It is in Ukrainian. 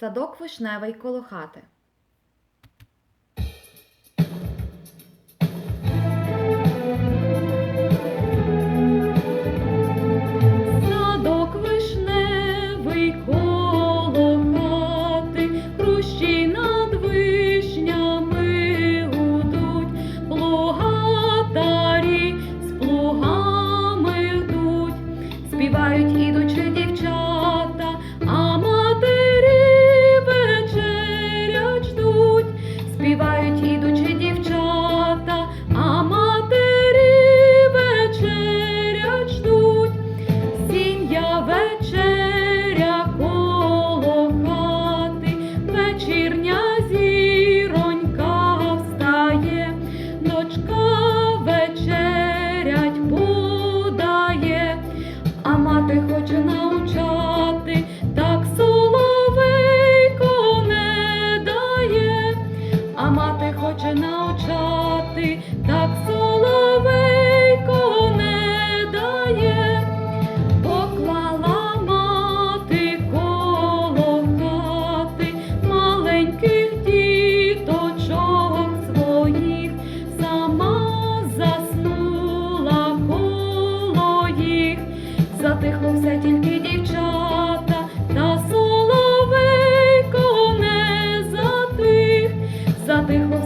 Садок вишневий коло хати. усміхнувся тільки дівчата, та соловейко не затих, затих.